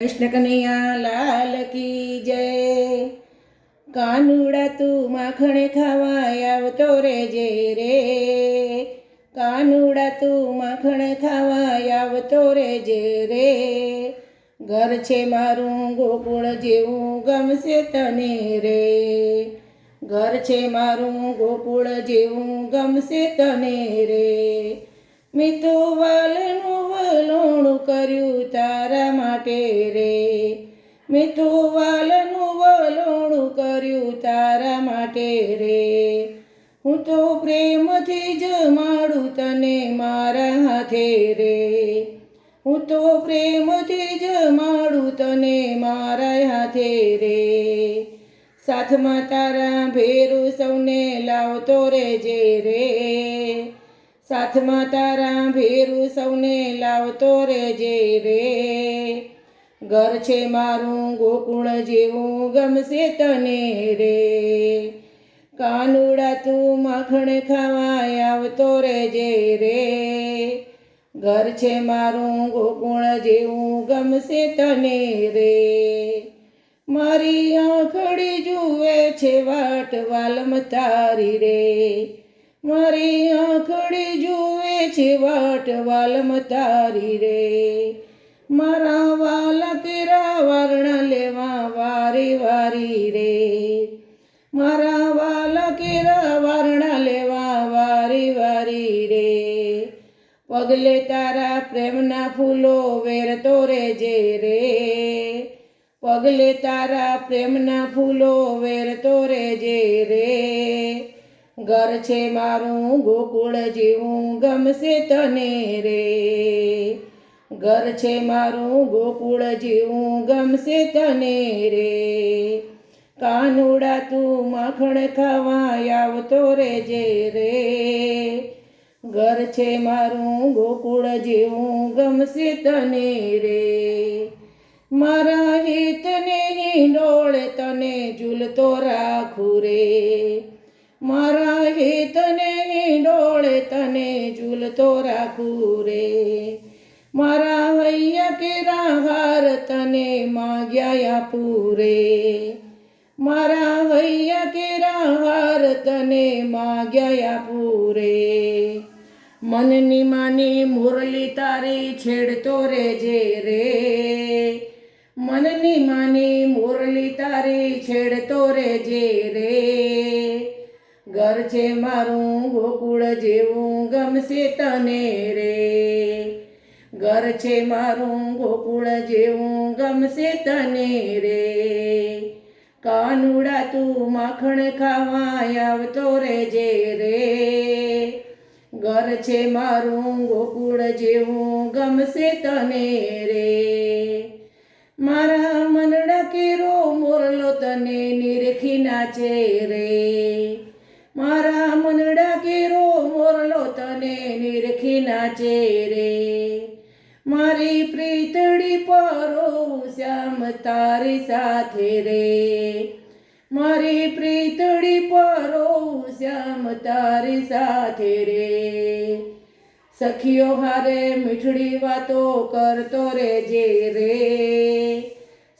કૃષ્ણ કનૈયા લાલ કી જય. કાનુડા તું માખણ ખાવા આવતો રેજે રે. કાનુડા તું માખણ ખાવા આવતો રેજે રે. ઘર છે મારું ગોકુળ જેવું ગમશે તને રે. ઘર છે મારું ગોકુળ જેવું ગમશે તને રે. મેં વાલનું વલોણું કર્યું તારા માટે રે. મેં વાલનું વલોણું કર્યું તારા માટે રે. હું તો પ્રેમથી જમાડું તને મારા હાથે રે. હું તો પ્રેમથી જમાડું તને મારા હાથે રે. સાથમાં તારા ભેરું સૌને લાવતો રેજે રે. સાથમાં તારા ભેરું સૌને લાવતો રેજે રે. ઘર છે મારું, ગોકુળ જેવું ગમશે તને રે. કાનુડા તું માખણ ખાવા આવતો રેજે રે. ઘર છે મારું, ગોકુળ જેવું ગમશે તને રે. મારી આંખડી જુએ છે વાટ વાલમ તારી રે. મારી આંખડી જુએ છે વાટ વાલમ તારી રે. મારા વાલ કેરા વર્ણ લેવા વારી વારી રે. મારા વાલ કેરા વર્ણ લેવા વારી વારી રે. પગલે તારા પ્રેમના ફૂલો વેરતો રેજે રે. પગલે તારા પ્રેમના ફૂલો વેરતો રેજે રે. ઘર છે મારું, ગોકુળ જેવું, ગમશે તને રે. ઘર છે મારું, ગોકુળ જેવું, ગમશે તને રે. કાનુડા તું માખણ ખાવા આવતો રેજે રે. ઘર છે મારું, ગોકુળ જેવું, ગમશે તને રે. મારા હિતને હિંડોળ તને ઝૂલતો રાખું રે. મારા હિતને ડોળે તને ઝૂલતો રાખું રે. મારા હૈયા કેરા હાર તને માગ્યા આપું રે. મારા હૈયા કેરા હાર તને માગ્યા આપું રે. મનની માની મુરલી તારી છેડતો રેજે રે. મનની માની મુરલી તારી છેડતો રેજે રે. ઘર છે મારું ગોકુળ જેવું ગમશે તને રે. ઘર છે મારું ગોકુળ જેવું ગમશે તને રે. કાનુડા તું માખણ ખાવા આવતો રેજે રે. ઘર છે મારું ગોકુળ જેવું ગમશે તને રે. મારા મનડા કેરો મોરલો તને નિરખી નાચે રે. મારા મનડા કેરો મોરલો તને નિરખી નાચે રે. મારી પ્રીતડી પરો શ્યામ તારી સાથે રે. મારી પ્રીતડી પરો શ્યામ તારી સાથે રે. સખીઓ હારે મીઠડી વાતો કરતો રેજે રે.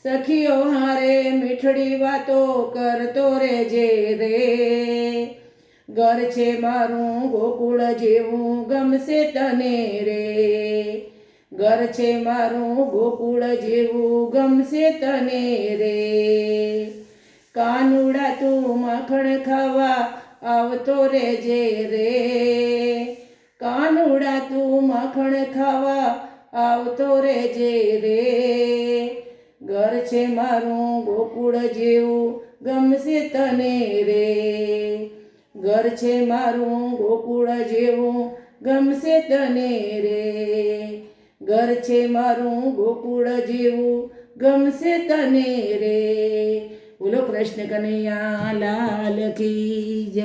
સખીઓ હારે મીઠડી વાતો કરતો રેજે રે. ઘર છે મારું ગોકુળ જેવું ગમશે તને રે. ઘર છે મારું ગોકુળ જેવું ગમશે તને રે. કાનુડા તું માખણ ખાવા આવતો રેજે રે. કાનુડા તું માખણ ખાવા આવતો રેજે રે. ઘર છે મારું ગોકુળ જેવું ગમશે તને રે. ઘર છે મારું, ગોકુળ જેવું, ગમશે તને રે. ઘર છે મારું, ગોકુળ જેવું, ગમશે તને રે. બોલો કૃષ્ણ કનૈયા, લાલ કી જય.